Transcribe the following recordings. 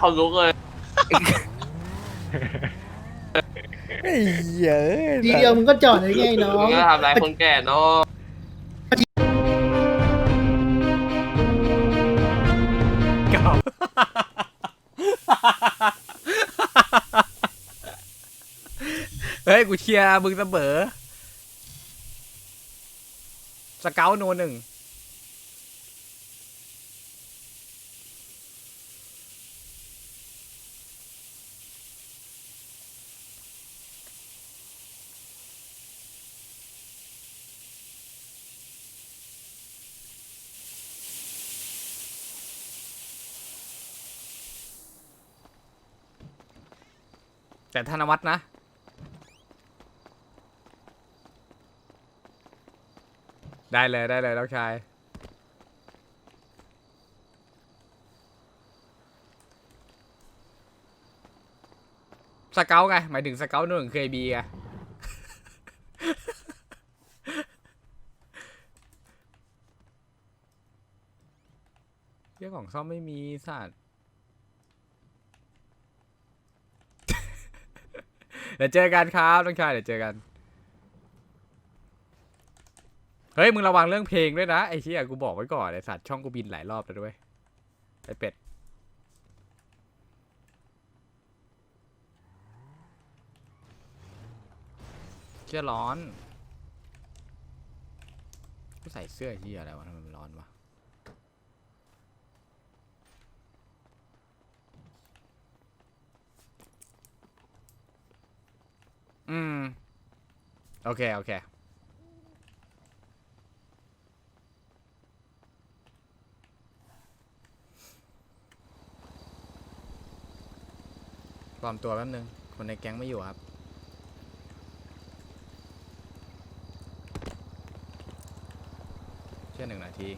เขาลุกเลย ไอ้เหี้ยเอ้ยทีเดียวมึงก็จอดได้ไงน้อมึงงก็ทำร้ายคนแก่เนาะเก่าเฮ้ย กูเชียร์มึงเสมอสเกลโนหนึ่ง แต่ธนวัฒน์นะ ได้เลยได้เลยน้องชาย สเกลไง หมายถึงสเกลหนึ่งเคยบีไงเรื่องของซ่อมไม่มีสัตว์ เดี๋ยวเจอกันครับน้องชายเดี๋ยวเจอกัน เฮ้ยมึงระวังเรื่องเพลงด้วยนะไอ้เชี่ยกูบอกไว้ก่อนไอ้สัตว์ช่องกูบินหลายรอบแล้วด้วยไอ้เป็ดเสื้อร้อนกูใส่เสื้อเฮียอะไรวะทำไมมันร้อนวะ อืม โอเค โอเค ปลอมตัวแป๊บนึง คนในแก๊งไม่อยู่ครับ เชื่อหนึ่งนาที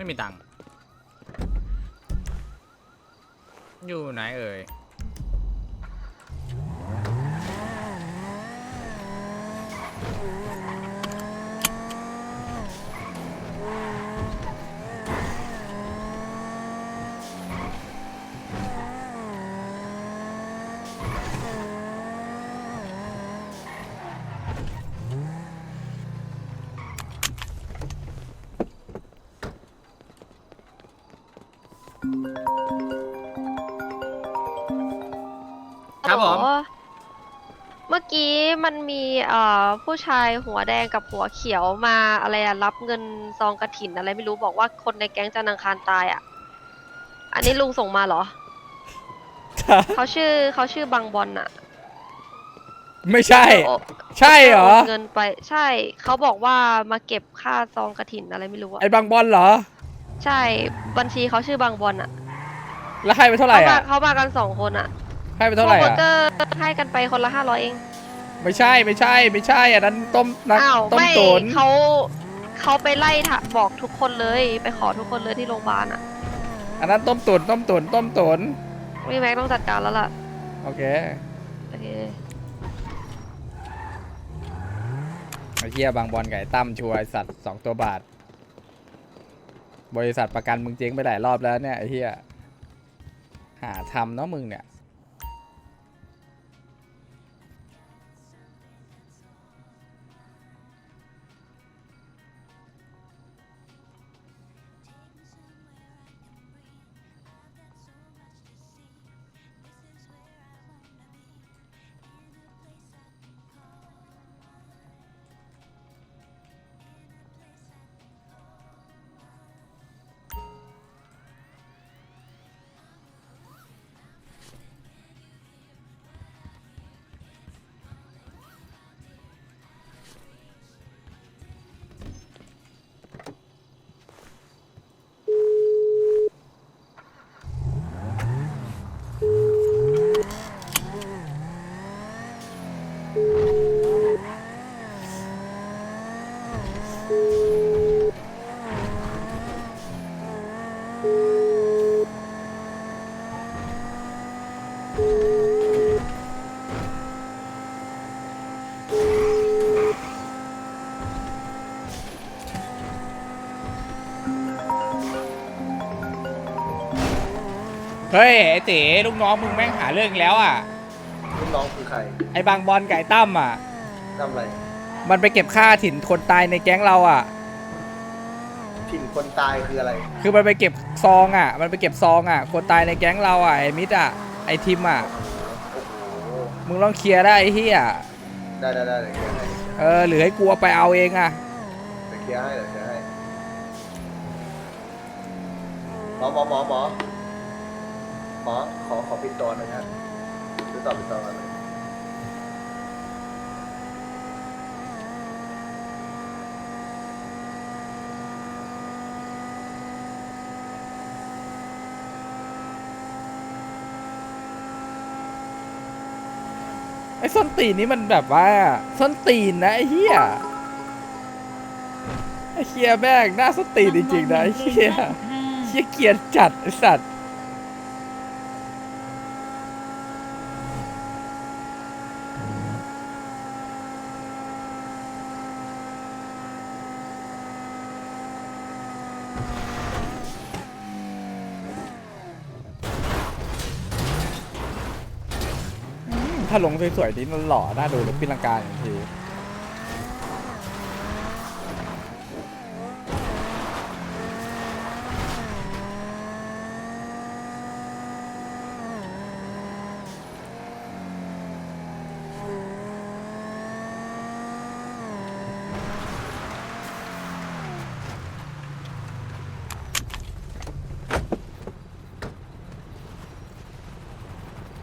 ไม่มีตังค์อยู่ไหนเอ่ย กี้มันมีเอ่อผู้ชายหัวแดงกับหัวเขียวมาอะไรอะรับเงินซองกระถินอะไรไม่รู้บอกว่าคนในแก๊งจันทร์อังคารตายอะอันนี้ลุงส่งมาเหรอ เขาชื่อเขาชื่อบังบอลอะไม่ใช่ โอใช่เหรอโอนเงินไปใช่เขาบอกว่ามาเก็บค่าซองกระถินอะไรไม่รู้อะไอ้บางบอลเหรอ ใช่บัญชีเขาชื่อบังบอลอะแล้วให้ไปเท่าไหร่เขามาอะเขามากันสองคนอะให้ไปเท่าไหร่พวกโปอะเตอร์ให้กันไปคนละห้าร้อยเอง ไม่ใช่ไม่ใช่ไม่ใช่อันนั้นต้มนักอ้าวต้มไม่ตุ๋นเขาเขาไปไล่ถะบอกทุกคนเลยไปขอทุกคนเลยที่โรงพยาบาลอะอันนั้นต้มตุ๋นต้มตุ๋นต้มตุ๋นพี่แม็กต้องจัดการแล้วล่ะโอเคโอเคไอ้เหี้ยบางบอลไก่ตั้มชัวร์ไอ้สัตว์สองตัวบาท บริษัทประกันมึงเจ๊งไปหลายรอบแล้วเนี่ยไอ้เหี้ยหาทำเนาะมึงเนี่ย เฮ้ยไอ้เต๋ลูกน้องมึงแม่งหาเรื่องอีกแล้วอะลูกน้องคือใครไอ้บางบอลไก่ตั้มอะ ทำอะไรมันไปเก็บค่าถิ่นคนตายในแก๊งเราอะ ถิ่นคนตายคืออะไร คือมันไปเก็บซองอะ มันไปเก็บซองอะ คนตายในแก๊งเราอะไอ้มิดอะ ไอ้ทิมอะ โอ้โห มึงลองเคลียร์ได้ไอ้เฮียได้ได้ได้เดี๋ยวเคลียร์ให้เออหรือให้กูเอาไปเอาเองอะ เดี๋ยวเคลียร์ให้เดี๋ยวเคลียร์ให้หมอหมอหมอหมอ หมอขอขอปิดตัวหน่อยครับหรือต่อปิดตัวกันเลยไอ้ส้นตีนนี้มันแบบว่า ส้นตีนนะไอ้เฮียไอ้เฮียแม่งหน้าส้นตีนจริงๆนะไอ้เฮียเฮียเกลียดจัดไอ้สัตว์ ถ้าลงสวยๆนี้มันหล่อน่าดูเลยปีลังกาอย่างที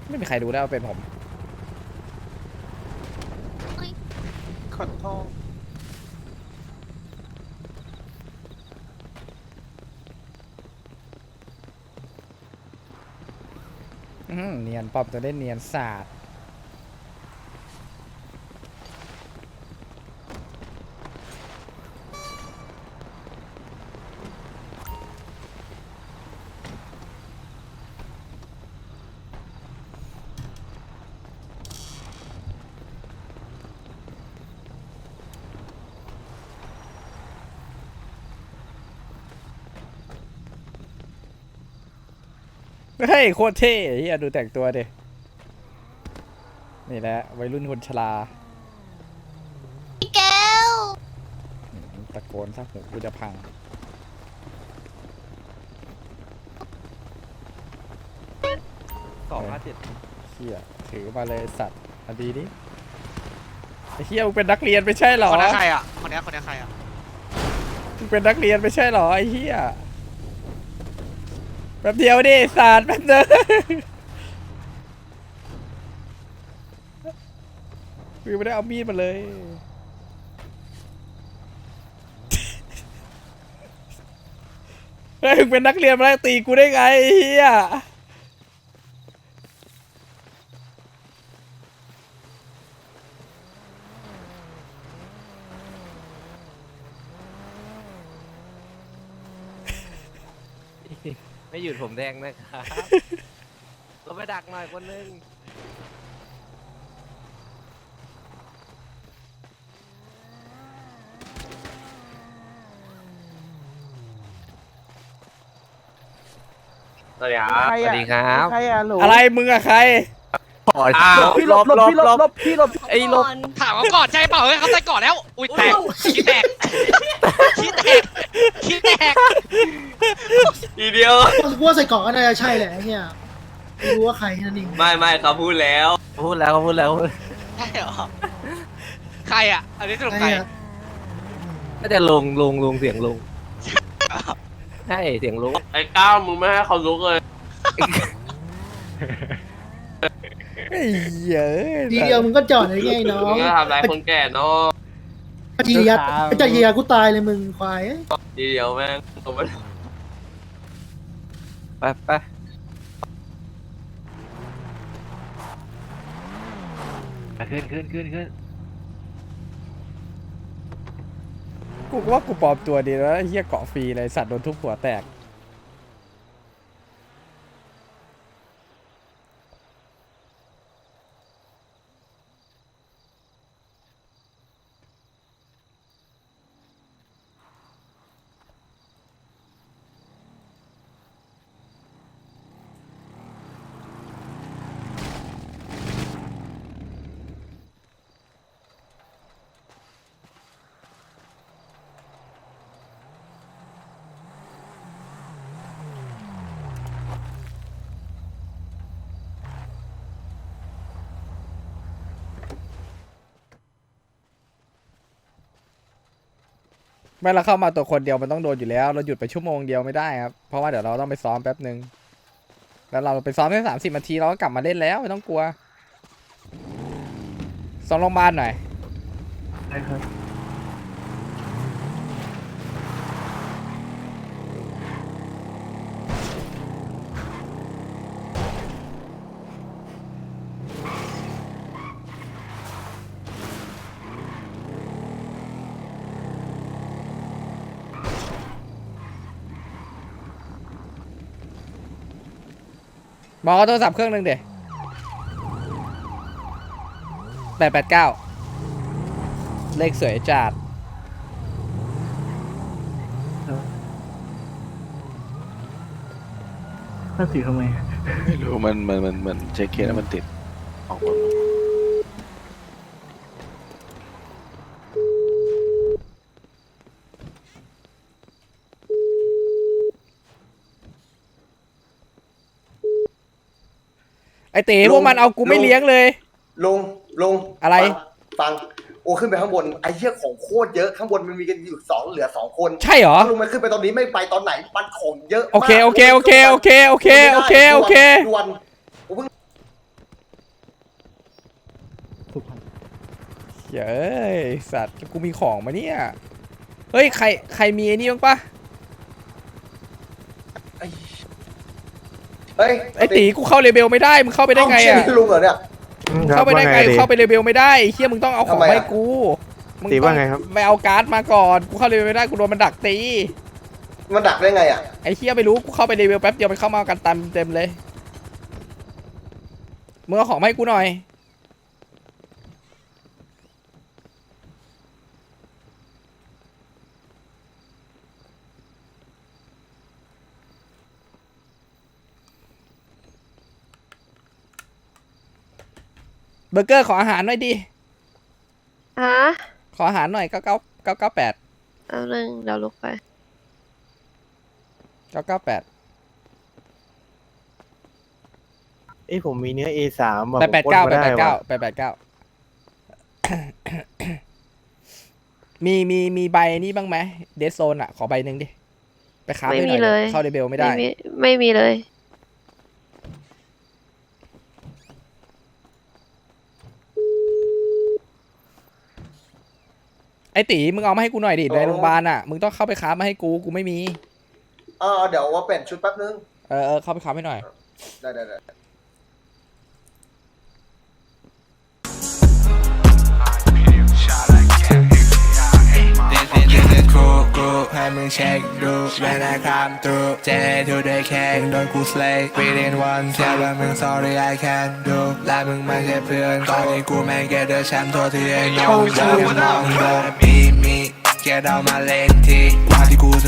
ไม่มีใครรู้ได้ว่าเป็นผม ขอโทษอื้อหือเนียนปอบตัวได้เนียนศาสตร์ เฮ้ยโคตรเท่เฮียดูแต่งตัวดินี่แหละวัยรุ่นคนชราพี่แก้วอืมตะโกนซะหูกูจะพัง สองห้าเจ็ดเฮียถือมาเลยสัตว์อันดีดิไอ้เฮียมึงเป็นนักเรียนไม่ใช่เหรอคนนี้ใครอะคนนี้คนนี้ใครอะมึงเป็นนักเรียนไม่ใช่เหรอไอ้เฮียแป๊บเดียวดิสาดแป๊บเดียวกูไม่ได้เอามีดมาเลย เฮ้ยมึงเป็นนักเรียนมาแล้วตีกูได้ไงเฮีย ไม่หยุดผมแดงนะครับ เราไปดักหน่อยคนนึงสวัสดีครับสวัสดีครับใครอะหลูอะไรมึงอะใครอ้าว พี่หลบหลบพี่หลบหลบพี่หลบไอ้ลบถามเขาก่อนใช่เปล่าเฮ้ยเขาใส่ก่อนแล้ว อุ้ยแตกขี้แตกขี้แตก ขี้แตกทีเดียว กูว่าใส่เกาะก็น่าจะใช่แหละไอ้เนี่ยไม่รู้ว่าใครนั่นเองไม่ไม่เขาพูดแล้ว พูดแล้วเขาพูดแล้วใช่เหรอใครอะ อันนี้สรุปไอ้ใครเนี่ยน่าจะลงลงลงเสียงลงใช่เสียงลงไอ้ก้าวมึงไม่ให้เขาลุกเลยไอ้เหี้ยอะทีเดียวมึงก็จอดเลยไงน้อมึงงก็ทำร้ายคนแก่เนาะจียัดจะเยียกูตายเลยมึงควาย ทีเดียวแม่งผมไม่ไปไปขึ้นขึ้นขึ้นขึ้นกูว่ากูปลอมตัวดีแล้วไอ้เฮียเกาะฟรีเลยสัตว์โดนทุบหัวแตก ไม่เราเข้ามาตัวคนเดียวมันต้องโดนอยู่แล้ว เราหยุดไปชั่วโมงเดียวไม่ได้ครับ เพราะว่าเดี๋ยวเราต้องไปซ้อมแป๊บหนึ่งแล้วเราไปซ้อมแค่สามสิบนาทีเราก็กลับมาเล่นแล้วไม่ต้องกลัวซ้อมโรงพยาบาลหน่อยได้ครับ หมอเอาโทรศัพท์เครื่องหนึ่งเดี๋ยแปดแปดเก้าเลขสวยจัดน่าสิทำไม ไม่รู้มันมันมันมันเช็คเคสแล้วมันติดออกมา อเต๋พวกมันเอากูไม่เลี้ยงเลย ลุงลุงอะไรฟังฟัง โอ้ขึ้นไปข้างบนไอ้เหี้ยของโคตรเยอะข้างบนมันมีกันอยู่สองเหลือสองคนใช่เหรอถ้าลุงไม่ขึ้นไปตอนนี้ไม่ไปตอนไหนมันของเยอะมากโอเคโอเคโอเคโอเคโอเคโอเคโอเคด่วนเย้ยสัตว์กูมีของมาเนี่ยเฮ้ยใครใครมีไอ้นี่บ้างปะ ไอ้ เฮ้ยไอตีกูเข้าเลเบลไม่ได้มึงเข้าไปได้ไงเาเชี่ยอะนี่ลุงเหรอเนี่ยเข้าไปได้ไงเข้าไปเลเบลไม่ได้ไอ้เฮียมึงต้องเอาของทำไมอะให้กูมึงตีต้อว่าไงครับไปเอาการ์ดมาก่อนกูเข้าเลเบลไม่ได้กูโดนมันดักตี มันดักได้ไงอะไอ้เฮียไม่รู้กูเข้าไปเลเบลแป๊บเดียวมันเข้ามากันตันเต็มเลยมึงเอาของมาให้กูหน่อย บอร์เกอร์ขออาหารหน่อยดิ ฮะขออาหารหน่อยเก้าเก้าเก้าเก้าแปดเอาหนึ่งเดี๋ยวลุกไป เก้าเก้าแปดเอ้ยผมมีเนื้อ A3 อะแปดแปดเก้าผมแปปดล้แปนดมเก้าแปดแปดเก้ามีมีมีใบนี่บ้างไหมเดซโซนอะ ขอใบหนึ่งดิ ไปค้าไม่ไปหมีน่อยเลย เข้าเดเบลไม่ได้มีไม่มีเลย ไอตีมึงเอามาให้กูหน่อยดิโอ้ในโรงพยาบาลอะมึงต้องเข้าไปค้ามาให้กูกูไม่มี เออเดี๋ยวว่าเปลี่ยนชุดแป๊บนึง เออเออเข้าไปค้าให้หน่อย ได้ได้ได้ is this is cool cool ให้มึงเช็คดูเวลาคำตูเจทูได้แค่โดนกู slay within one เชื่อว่ามึง sorry I can do และมึงไม่ใช่เพื่อนตอนนี้กูแม่งแกเดอแชมป์โทษที่ไอ้น้องอย่าไปมองโดนมีมีแกเดามาเล่นทีว่าที่กูจะ